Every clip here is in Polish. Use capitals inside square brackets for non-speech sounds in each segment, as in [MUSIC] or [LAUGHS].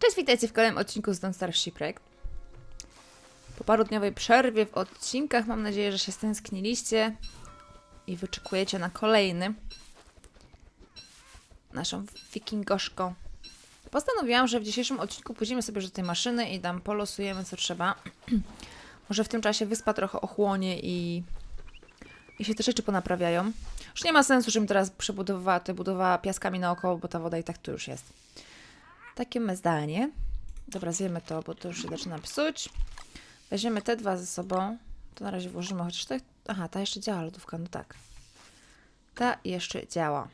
Cześć, witajcie w kolejnym odcinku z Don't Star Shipwreck. Po parodniowej przerwie w odcinkach mam nadzieję, że się stęskniliście i wyczekujecie na kolejny. Naszą wikingoszką. Postanowiłam, że w dzisiejszym odcinku pójdziemy sobie do tej maszyny i tam polosujemy co trzeba. [CLEARS THROAT] Może w tym czasie wyspa trochę ochłonie i, i się te rzeczy ponaprawiają. Już nie ma sensu, żebym teraz przebudowała, to budowała piaskami naokoło, bo ta woda i tak tu już jest. Takie zdanie. Dobra, zjemy to, bo to już się zaczyna psuć. Weźmiemy te dwa ze sobą. To na razie włożymy, chociaż to... Aha, ta jeszcze działa, lodówka, no tak. Ta jeszcze działa.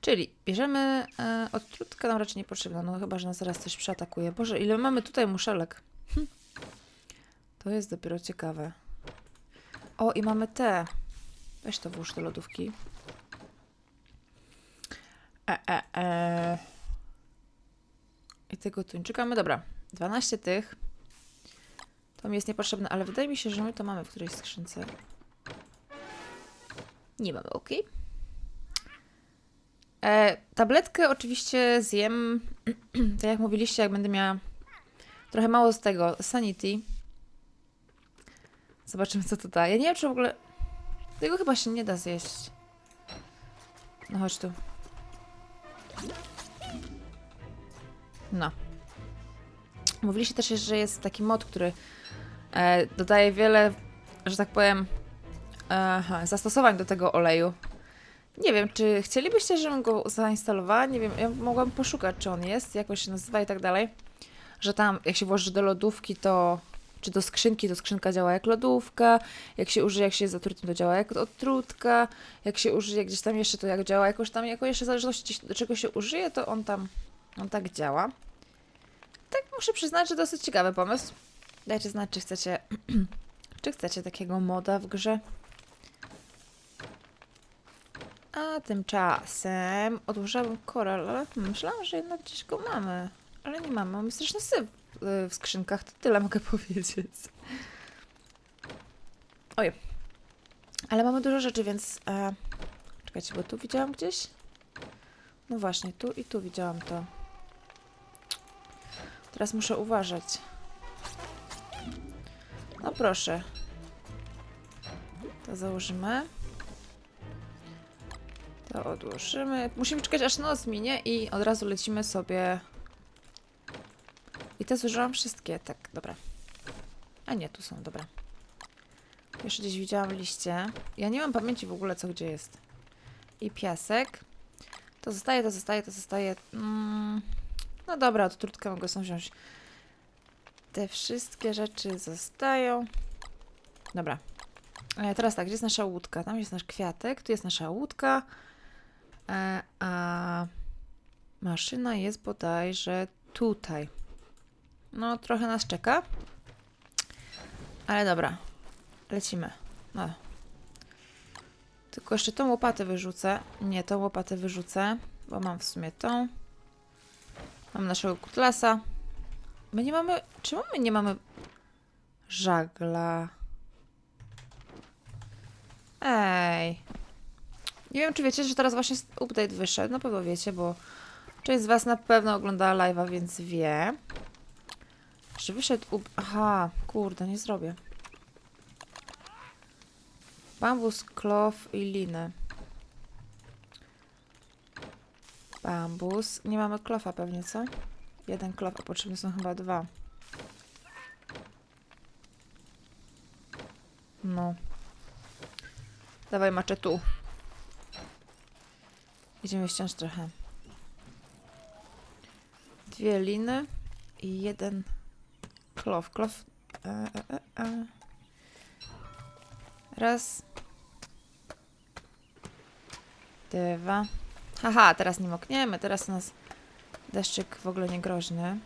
Czyli bierzemy e, odtrutka, nam raczej niepotrzebna, no chyba, że nas zaraz coś przeatakuje. Boże, ile mamy tutaj muszelek. Hm. To jest dopiero ciekawe. O, i mamy te. Weź to włóż do lodówki. E, e, e. I tego tuńczyka mamy, dobra. 12 tych. To mi jest niepotrzebne, ale wydaje mi się, że my to mamy w którejś skrzynce. Nie mamy, ok. E, tabletkę oczywiście zjem, [CLEARS THROAT] tak jak mówiliście, jak będę miała trochę mało z tego, sanity. Zobaczymy, co to da. Ja nie wiem, czy w ogóle... Tego chyba się nie da zjeść. No chodź tu. No. Mówiliście też, że jest taki mod, który e, dodaje wiele, że tak powiem, zastosowań do tego oleju. Nie wiem, czy chcielibyście, żebym go zainstalowała? Nie wiem, ja mogłam poszukać, czy on jest, jak on się nazywa i tak dalej. Że tam, jak się włoży do lodówki, to czy do skrzynki, to skrzynka działa jak lodówka, jak się użyje, jak się jest zatrutym, to działa jak odtrutka, jak się użyje gdzieś tam jeszcze, to jak działa jakoś tam, jako jeszcze w zależności do czego się użyje, to on tam, on tak działa. Tak muszę przyznać, że dosyć ciekawy pomysł. Dajcie znać, czy chcecie, [CLEARS THROAT] czy chcecie takiego moda w grze. A tymczasem odłożyłam koral, ale myślałam, że jednak gdzieś go mamy. Ale nie mamy. Mamy straszny syf y, w skrzynkach, to tyle mogę [LAUGHS] powiedzieć. Oj. Ale mamy dużo rzeczy, więc... E, czekajcie, bo tu widziałam gdzieś? No właśnie, tu i tu widziałam to. Teraz muszę uważać. No proszę. To założymy. To odłożymy. Musimy czekać aż noc minie i od razu lecimy sobie. I te zużyłam wszystkie. Tak, dobra. A nie, tu są, dobra. Jeszcze gdzieś widziałam liście. Ja nie mam pamięci w ogóle, co gdzie jest. I piasek. To zostaje, to zostaje, to zostaje. Mm. No dobra, od trudka mogę sobie wziąć. Te wszystkie rzeczy zostają. Dobra. E, teraz tak, gdzie jest nasza łódka? Tam jest nasz kwiatek, tu jest nasza łódka. E, a maszyna jest bodajże tutaj. No, trochę nas czeka. Ale dobra. Lecimy. No. Tylko jeszcze tą łopatę wyrzucę. Nie, tą łopatę wyrzucę, bo mam w sumie tą. Mam naszego kutlasa. My nie mamy... Czemu my nie mamy żagla? Ej. Nie wiem, czy wiecie, że teraz właśnie update wyszedł. Na pewno wiecie, bo część z Was na pewno oglądała live'a, więc wie. Że wyszedł up... Aha, kurde, nie zrobię. Bambus, klof i linę. Bambus. Nie mamy klofa pewnie, co? Jeden klof, a potrzebne są chyba dwa. No. Dawaj maczę tu. Idziemy ściąć trochę. Dwie liny i jeden klof. Klof. E, e, e, e. Raz. Dwa. Haha, teraz nie mokniemy. Teraz nas deszczyk w ogóle nie groźny.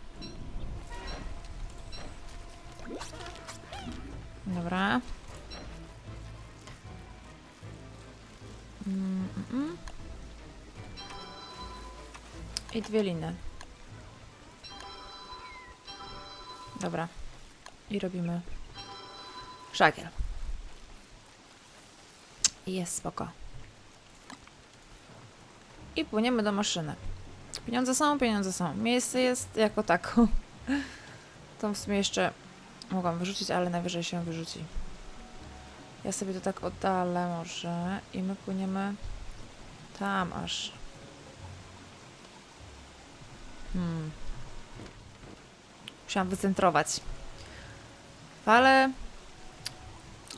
Dobra. Mm, mm, mm. I dwie liny. Dobra. I robimy szagiel. I jest spoko. I płyniemy do maszyny. Pieniądze są, pieniądze są. Miejsce jest jako tako. [LAUGHS] To w sumie jeszcze mogłam wyrzucić, ale najwyżej się wyrzuci. Ja sobie to tak oddalę może i my płyniemy tam aż. Hmm. Musiałam wycentrować. Fale...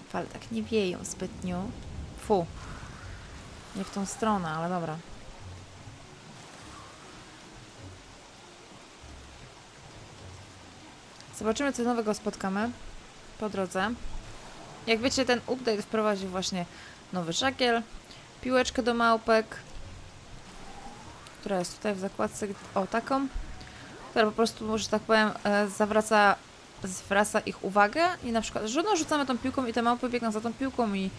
Fale tak nie wieją zbytnio. Fu. Nie w tą stronę, ale dobra. Zobaczymy, co nowego spotkamy po drodze. Jak wiecie, ten update wprowadził właśnie nowy żagiel, piłeczkę do małpek, która jest tutaj w zakładce, o taką, która po prostu, że tak powiem, e, zawraca, zwraca ich uwagę i na przykład, że no, rzucamy tą piłką i te małpy biegną za tą piłką i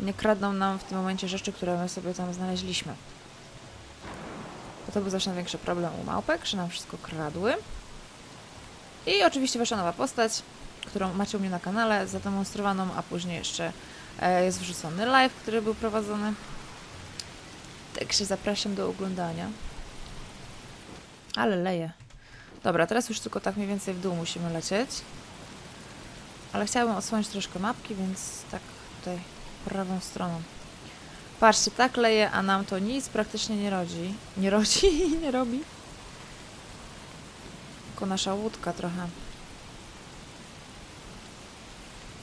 nie kradną nam w tym momencie rzeczy, które my sobie tam znaleźliśmy. Bo to był zawsze największy problem u małpek, że nam wszystko kradły. I oczywiście weszła nowa postać, którą macie u mnie na kanale, zademonstrowaną, a później jeszcze e, jest wrzucony live, który był prowadzony. Także zapraszam do oglądania. Ale leje. Dobra, teraz już tylko tak mniej więcej w dół musimy lecieć. Ale chciałabym odsłonić troszkę mapki, więc tak tutaj prawą stroną. Patrzcie, tak leje, a nam to nic praktycznie nie rodzi. Nie rodzi, nie robi. Nasza łódka trochę.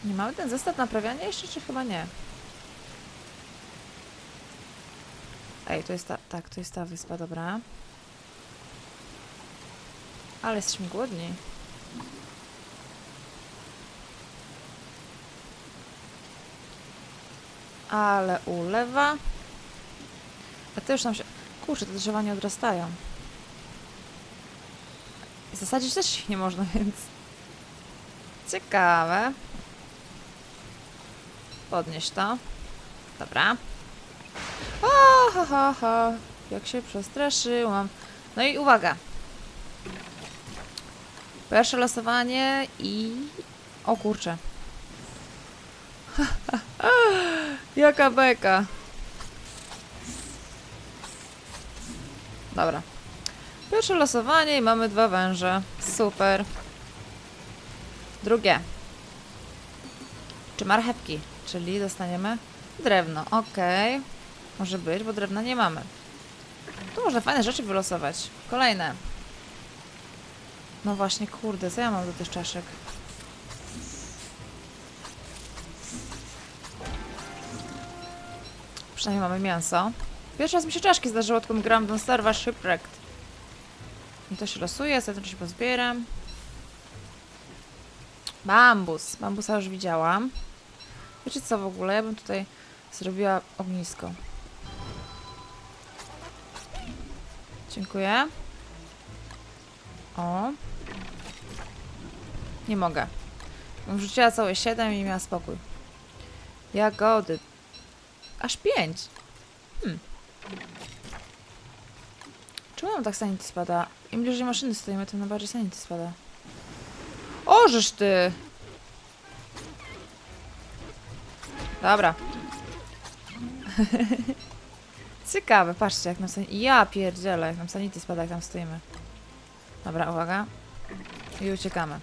Nie mamy ten zestaw naprawiania jeszcze, czy chyba nie? Ej, to jest ta, tak, to jest ta wyspa, dobra. Ale jesteśmy głodni. Ale ulewa. A to już nam się... Kurczę, te drzewa nie odrastają. Zasadzić też ich nie można, [LAUGHS] więc... Ciekawe. Podnieś to. Dobra. O, ha, ha, ha. Jak się przestraszyłam. No i uwaga. Pierwsze losowanie i... O kurczę. [LAUGHS] Jaka beka. Dobra. Pierwsze losowanie i mamy dwa węże. Super. Drugie. Czy marchewki? Czyli dostaniemy drewno. Okej. Może być, bo drewna nie mamy. Tu można fajne rzeczy wylosować. Kolejne. No właśnie, kurde, co ja mam do tych czaszek? Przynajmniej mamy mięso. Pierwszy raz mi się czaszki zdarzyło, odkąd gram Don't Starve Shipwrecked. I to się losuje, to się pozbieram. Bambus. Bambusa już widziałam. Wiecie co w ogóle? Ja bym tutaj zrobiła ognisko. Dziękuję. O. Nie mogę. Wrzuciła całe 7 i miała spokój. Jagody. Aż 5. Hmm. Czemu mam tak sanity spada? Im bliżej maszyny stoimy, tym najbardziej sanity spada. O, żeż ty! Dobra. [LAUGHS] Ciekawe, patrzcie jak nam sanity... Ja pierdzielę, jak nam sanity spada, jak tam stoimy. Dobra, uwaga. I uciekamy.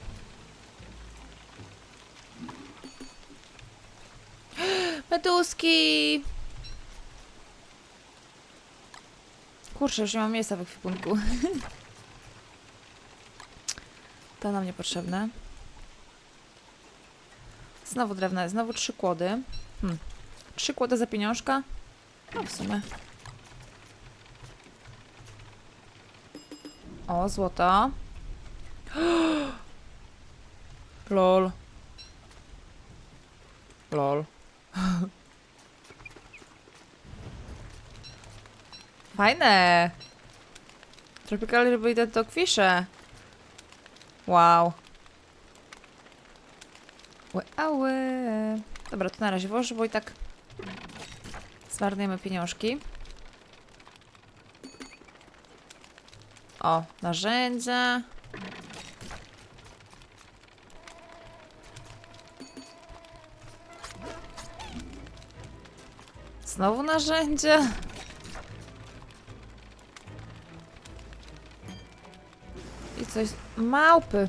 [GASPS] Meduski! Kurczę, już nie mam miejsca w ekwipunku. [LAUGHS] to nam niepotrzebne. Znowu drewno, znowu trzy kłody. Hmm. Trzy kłody za pieniążka? No w sumie. O, złoto. [GASPS] Lol. Lol. [LAUGHS] Fajne. Tropical Reboot Dogfisze. Wow. Łe. Dobra, to na razie włożę, bo i tak zmarnujemy pieniążki. O, narzędzia. Znowu narzędzia. Coś... Małpy!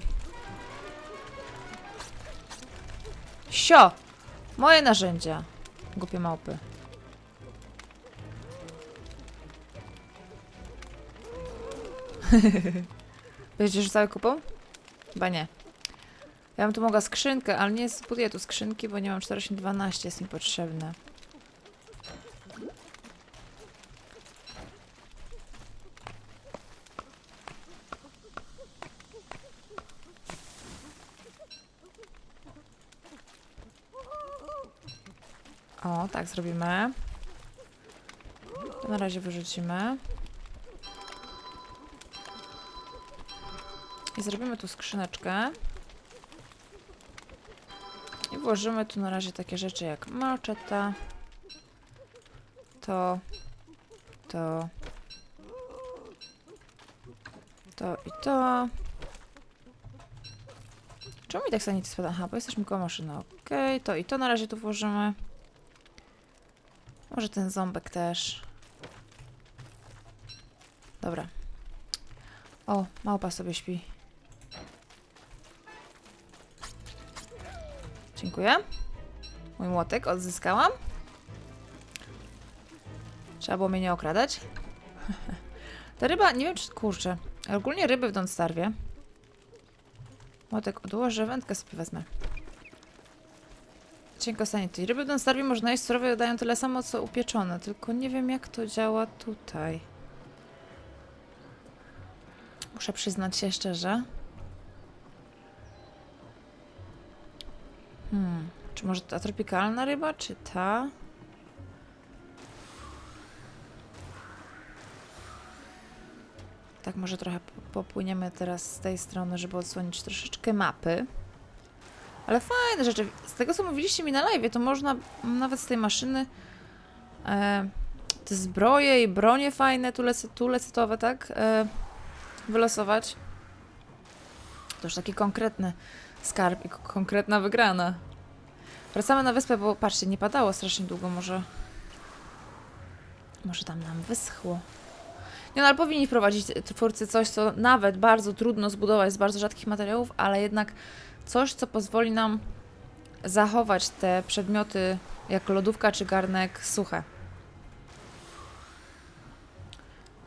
Sio! Moje narzędzia. Głupie małpy. [LAUGHS] Będziesz rzucały kupą? Chyba nie. Ja bym tu mogła skrzynkę, ale nie zbuduję tu skrzynki, bo nie mam 4812, jest mi potrzebne. O, tak zrobimy. To na razie wyrzucimy. I zrobimy tu skrzyneczkę. I włożymy tu na razie takie rzeczy jak maczeta. To. To. To i to. Czemu mi tak sanity spada? Aha, bo jesteśmy koło maszyny. Okej, to i to na razie tu włożymy. Może ten ząbek też. Dobra. O, małpa sobie śpi. Dziękuję. Mój młotek odzyskałam. Trzeba było mnie nie okradać. [LAUGHS] Ta ryba, nie wiem czy kurczę. Ogólnie ryby w Don't Starwie. Młotek odłożę, wędkę sobie wezmę. Cienko sanity. Ryby w Don't Starwie można jeść surowe, dają tyle samo co upieczone. Tylko nie wiem jak to działa tutaj. Muszę przyznać się szczerze. Hmm. Czy może ta tropikalna ryba, czy ta? Tak, może trochę po- popłyniemy teraz z tej strony, żeby odsłonić troszeczkę mapy. Ale fajne rzeczy. Z tego, co mówiliście mi na live, to można nawet z tej maszyny e, te zbroje i bronie fajne, tulece, tulecetowe, tak? E, wylosować. To już taki konkretny skarb i konkretna wygrana. Wracamy na wyspę, bo patrzcie, nie padało strasznie długo, może... Może tam nam wyschło. Nie no, ale powinni wprowadzić twórcy coś, co nawet bardzo trudno zbudować z bardzo rzadkich materiałów, ale jednak coś, co pozwoli nam zachować te przedmioty, jak lodówka czy garnek, suche.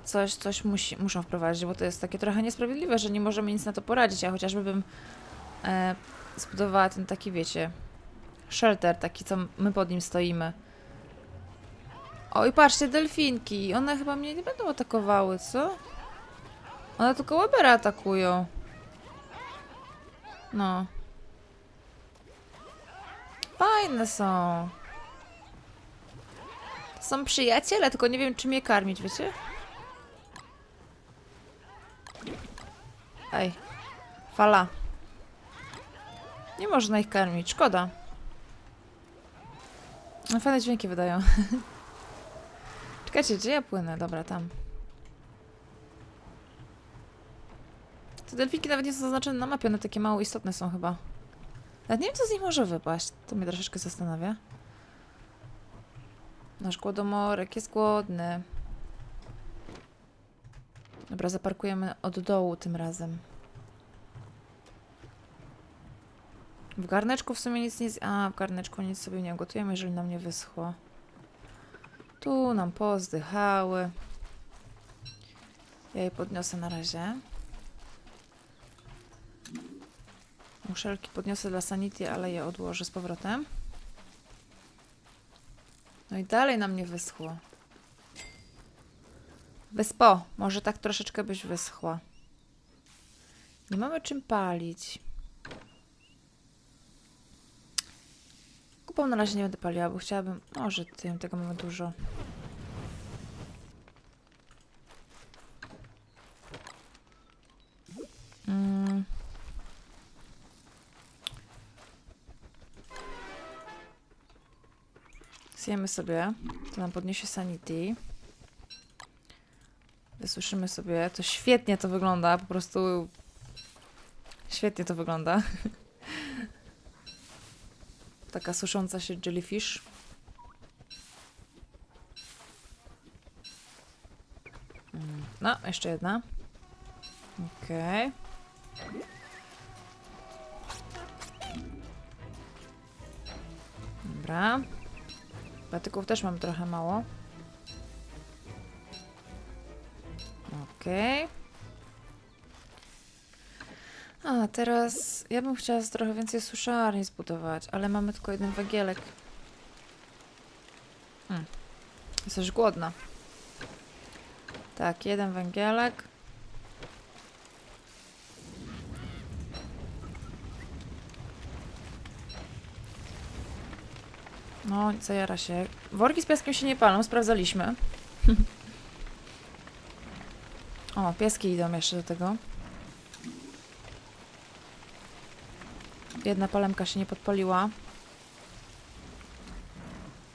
Coś, coś musi, muszą wprowadzić, bo to jest takie trochę niesprawiedliwe, że nie możemy nic na to poradzić. Ja chociażby bym e, zbudowała ten taki, wiecie, shelter, taki, co my pod nim stoimy. Oj, patrzcie, delfinki. One chyba mnie nie będą atakowały, co? One tylko Webera atakują. No. Fajne są. Są przyjaciele, tylko nie wiem, czym je karmić, wiecie? Ej. Fala. Nie można ich karmić, szkoda. No fajne dźwięki wydają. [LAUGHS] Czekajcie, gdzie ja płynę? Dobra, tam. Te delfinki nawet nie są zaznaczone na mapie, one takie mało istotne są chyba. Nawet nie wiem, co z nich może wypaść. To mnie troszeczkę zastanawia. Nasz głodomorek jest głodny. Dobra, zaparkujemy od dołu tym razem. W garneczku w sumie nic nie... A, w garneczku nic sobie nie gotujemy, jeżeli nam nie wyschło. Tu nam pozdychały. Ja je podniosę na razie. Muszelki podniosę dla Sanity, ale je odłożę z powrotem. No i dalej nam nie wyschło. Wyspo, może tak troszeczkę byś wyschła. Nie mamy czym palić. Kupą na razie nie będę paliła, bo chciałabym... Może tym, tego mamy dużo. Zjemy sobie. To nam podniesie sanity. Wysuszymy sobie. To świetnie to wygląda. Po prostu świetnie to wygląda. [LAUGHS] Taka susząca się jellyfish. Mm, No, jeszcze jedna. Okej. Dobra. Patyków też mam trochę mało. Okej. A, teraz ja bym chciała trochę więcej suszarni zbudować, ale mamy tylko jeden węgielek. Hmm. Jesteś głodna. Tak, jeden węgielek. No, zajara się. Worki z piaskiem się nie palą, sprawdzaliśmy. [LAUGHS] o, pieski idą jeszcze do tego. Jedna palemka się nie podpaliła.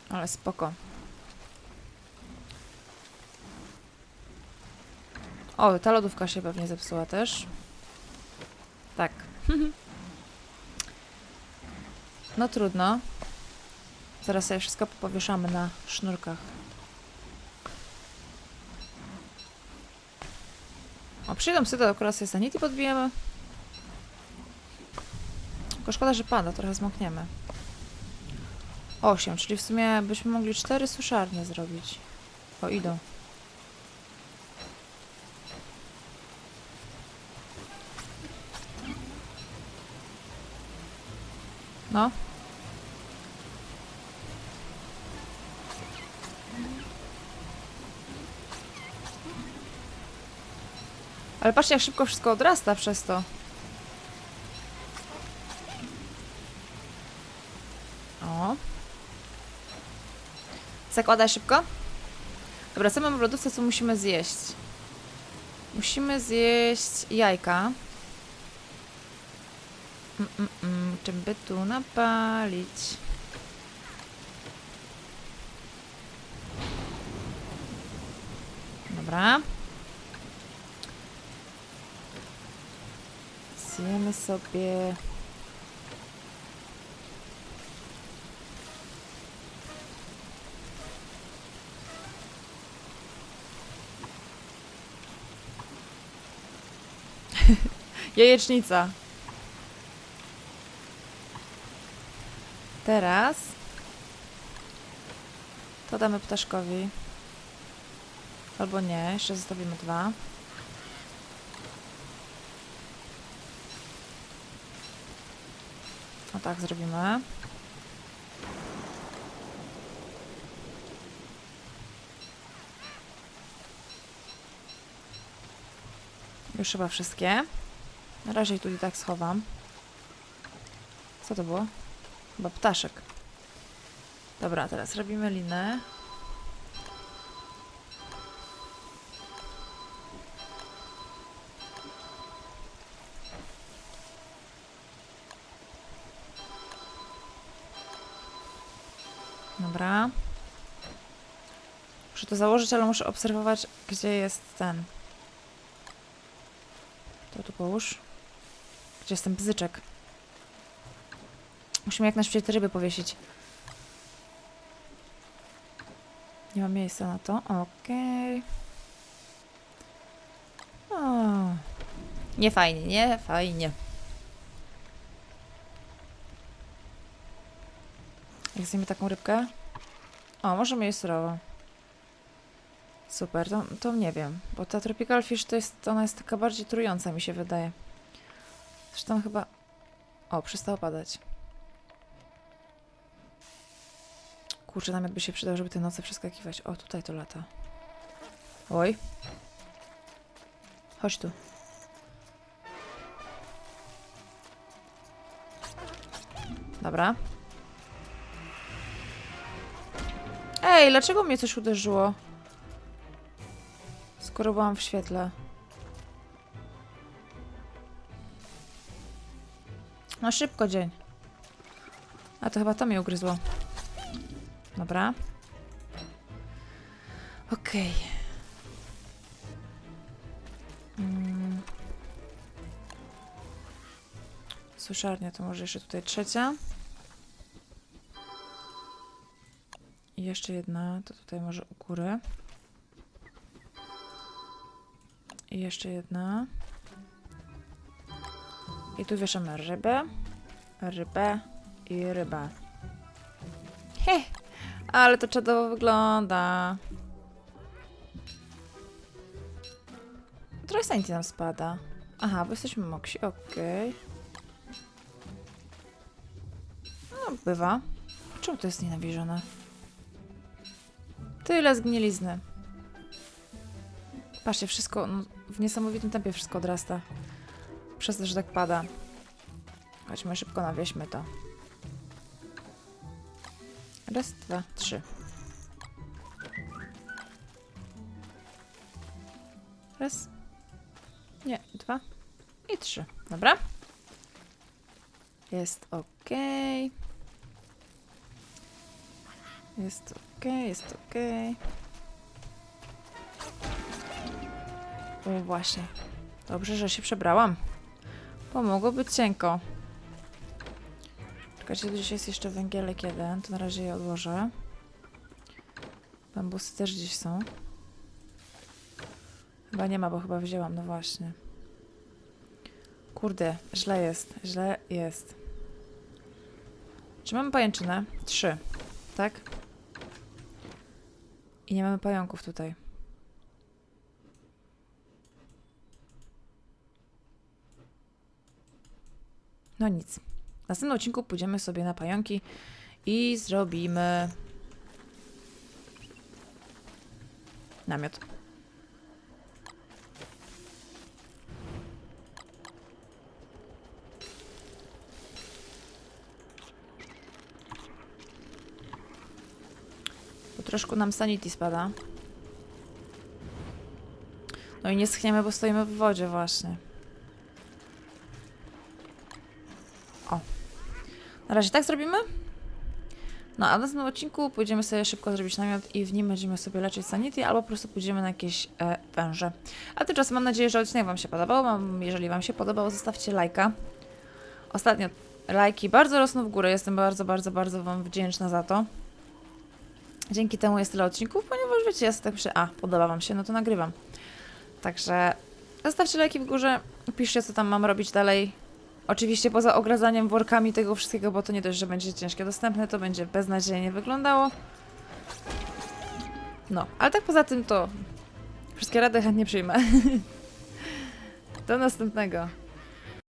Ale spoko. O, ta lodówka się pewnie zepsuła też. Tak. [LAUGHS] no trudno. Zaraz sobie wszystko powieszamy na sznurkach. O, przyjdą psy, to akurat sanity podbijemy. Tylko szkoda, że pada, trochę zmokniemy. 8, czyli w sumie byśmy mogli 4 suszarnie zrobić. O, idą. No. Ale patrzcie, jak szybko wszystko odrasta przez to. O. Zakładaj szybko. Dobra, co mamy w lodówce, co musimy zjeść? Musimy zjeść jajka. Mm, mm, mm. Czym by tu napalić? Dobra. Zjemy sobie... [LAUGHS] Jajecznica. Teraz to damy ptaszkowi. Albo nie, jeszcze zostawimy dwa. O tak zrobimy. Już chyba wszystkie. Na razie tu i tak schowam. Co to było? Chyba ptaszek. Dobra, teraz robimy linę. Założyć, ale muszę obserwować, gdzie jest ten. To tu połóż. Gdzie jest ten bzyczek? Musimy jak na świecie ryby powiesić. Nie ma miejsca na to. Okej. O. Nie fajnie, nie fajnie. Jak zjemy taką rybkę? O, możemy jeść surową. Super, to, to nie wiem, bo ta tropical fish to jest, ona jest taka bardziej trująca mi się wydaje. Zresztą chyba... O, przestało padać. Kurczę, namiot by się przydał, żeby te noce przeskakiwać. O, tutaj to lata. Oj. Chodź tu. Dobra. Ej, dlaczego mnie coś uderzyło? Skoro byłam w świetle. No szybko dzień. A to chyba to mnie ugryzło. Dobra. Okej. Mm. Suszarnia to może jeszcze tutaj trzecia. I jeszcze jedna, to tutaj może u góry. I jeszcze jedna. I tu wieszamy rybę, rybę i rybę. He, ale to czadowo wygląda. Trochę sanity nam spada. Aha, bo jesteśmy moksi, okej. No, bywa. Czemu to jest nienawidzione? Tyle zgnilizny. Patrzcie, wszystko no, w niesamowitym tempie wszystko odrasta. Przez to, że tak pada. Chodźmy szybko, nawieźmy to. Raz, dwa, trzy. Raz. Nie, dwa i trzy. Dobra. Jest ok. Jest ok, jest ok. O, właśnie. Dobrze, że się przebrałam. Bo mogło być cienko. Czekajcie, gdzieś jest jeszcze węgielek jeden, to na razie je odłożę. Bambusy też gdzieś są. Chyba nie ma, bo chyba wzięłam, no właśnie. Kurde, źle jest, źle jest. Czy mamy pajęczynę? Trzy, tak? I nie mamy pająków tutaj. No nic. W następnym odcinku pójdziemy sobie na pająki i zrobimy namiot. Bo troszkę nam sanity spada. No i nie schniemy, bo stoimy w wodzie właśnie. Na razie tak zrobimy. No a w następnym odcinku pójdziemy sobie szybko zrobić namiot i w nim będziemy sobie leczyć sanity, albo po prostu pójdziemy na jakieś e, węże. A tymczasem mam nadzieję, że odcinek Wam się podobał. Mam, jeżeli Wam się podobał, zostawcie lajka. Ostatnio lajki bardzo rosną w górę. Jestem bardzo, bardzo, bardzo Wam wdzięczna za to. Dzięki temu jest tyle odcinków, ponieważ wiecie, ja tak myślę, a podoba Wam się, no to nagrywam. Także zostawcie lajki w górze, piszcie co tam mam robić dalej. Oczywiście poza ogradzaniem workami tego wszystkiego, bo to nie dość, że będzie ciężkie dostępne, to będzie beznadziejnie wyglądało. No, ale tak poza tym to wszystkie rady chętnie przyjmę. [LAUGHS] Do następnego.